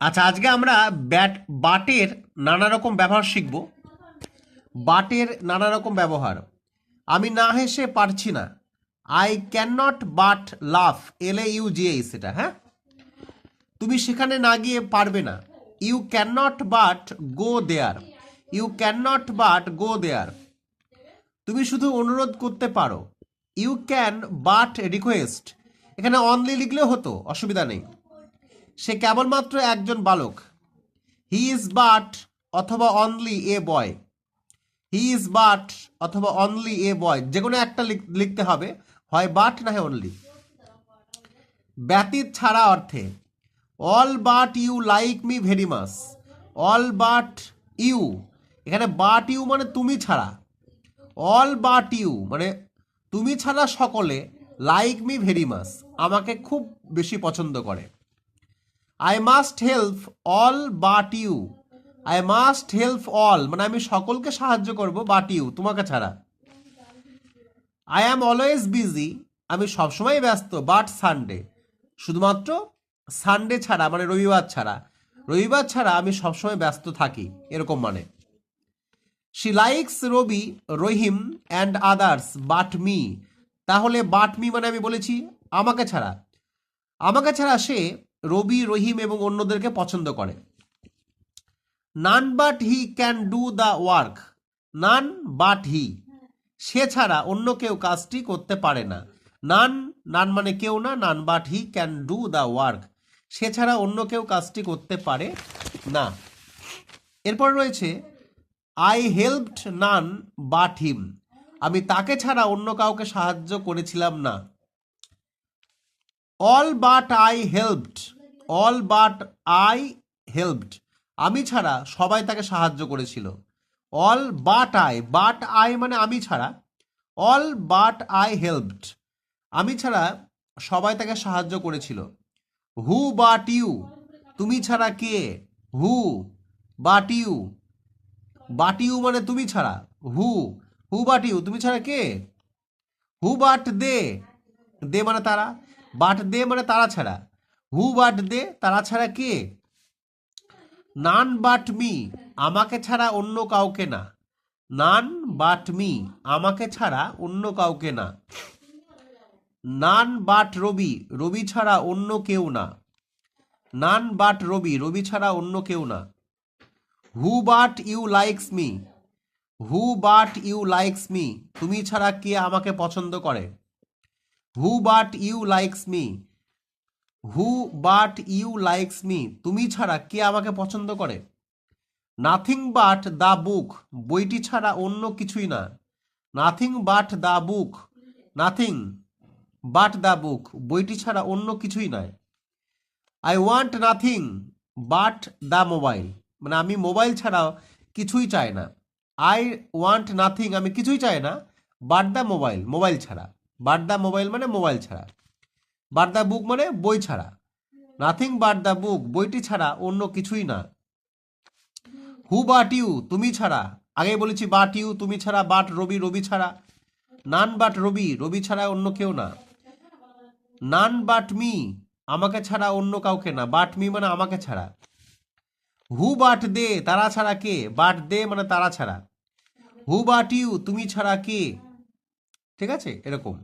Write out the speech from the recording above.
আচ্ছা আজকে আমরা ব্যাট, বাটের নানা রকম ব্যবহার শিখব। বাটের নানা রকম ব্যবহার। আমি না হেসে পারছি না। আই ক্যান নট বাট লাফ এল এ ইউ জি সেটা হ্যাঁ? তুমি সেখানে না গিয়ে পারবে না। You can not but go there you can not but go there তুমি শুধু অনুরোধ করতে পারো। ইউ ক্যান বাট রিকোয়েস্ট এখানে অনলি লিখলেও হতো, অসুবিধা নেই। সে কেবলমাত্র একজন বালক। হি ইজ বাট অথবা only a boy he is but অথবা অনলি এ বয় যে কোনো একটা লিখ- লিখতে হবে। হয় বাট না হয় অনলি ব্যতীত ছাড়া অর্থে all but you like me very much all but you এখানে বাট ইউ মানে তুমি ছাড়া। অল বাট ইউ মানে তুমি ছাড়া সকলে লাইক মি ভেরি মাস আমাকে খুব বেশি পছন্দ করে। I must help all but you I must help all মানে আমি সকলকে সাহায্য করব বাট ইউ তোমাকে ছাড়া। আই অ্যাম অলওয়েজ বিজি আমি সবসময় ব্যস্ত বাট সানডে শুধুমাত্র সানডে ছাড়া মানে রবিবার ছাড়া। রবিবার ছাড়া আমি সবসময় ব্যস্ত থাকি, এরকম মানে। She likes Robi Rahim and others but me তাহলে বাট মি মানে আমি বলেছি, আমাকে ছাড়া। আমাকে ছাড়া সে রবি, রহিম এবং অন্যদেরকে পছন্দ করে। None but he can do the work. None but he. সে ছাড়া অন্য কেউ কাজটি করতে পারে না। নান নান মানে কেউ না, none but he can do the work. সে ছাড়া অন্য কেউ কাজটি করতে পারে না। এরপর রয়েছে, I helped none but him. আমি তাকে ছাড়া অন্য কাউকে সাহায্য করেছিলাম না। All but I helped all but I helped আমি ছাড়া সবাই তাকে সাহায্য করেছিল। All but I but I মানে আমি ছাড়া। অল বাট আই হেল্পড আমি ছাড়া সবাই তাকে সাহায্য করেছিল। হু বাট ইউ তুমি ছাড়া কে? Who but you but you মানে তুমি ছাড়া। হু হু বাট ইউ তুমি ছাড়া কে? হু বাট দে দে মানে তারা? বাট দে মানে তারা ছাড়া। হু বাট দে, তারা ছাড়া কে? নান বাট মি, আমাকে ছাড়া অন্য কাউকে না। নান বাট মি, আমাকে ছাড়া অন্য কাউকে না। নান বাট রবি রবি ছাড়া অন্য কেউ না। নান বাট রবি রবি ছাড়া অন্য কেউ না। Who but you likes me, who but you likes me, তুমি ছাড়া কে আমাকে পছন্দ করে? Who but you likes me who but you likes me তুমি ছাড়া কে আমাকে পছন্দ করে? নাথিং বাট দ্য বুক বইটি ছাড়া অন্য কিছুই না। Nothing but the book nothing but the book বইটি ছাড়া অন্য কিছুই নয় I want nothing but the mobile মানে আমি মোবাইল ছাড়াও কিছুই চাই না। আই ওয়ান্ট নাথিং আমি কিছুই চাই না বাট দ্য মোবাইল মোবাইল ছাড়া। বাট দ্য মোবাইল মানে মোবাইল ছাড়া। বাট বুক মানে বই ছাড়া। নাথিং বাট দ্য বুক, বইটি ছাড়া অন্য কিছুই না। হু বাট ইউ, তুমি ছাড়া। আগে বলেছি বাট ইউ, তুমি ছাড়া। বাট রবি রবি ছাড়া। নান বাট রবি রবি ছাড়া অন্য কেউ না। নান বাট মি, আমাকে ছাড়া অন্য কাউকে না। বাট মি মানে আমাকে ছাড়া। হু বাট দে, তারা ছাড়া কে? বাট দে মানে তারা ছাড়া। হু বাট ইউ, তুমি ছাড়া কে? ঠিক আছে? এরকম।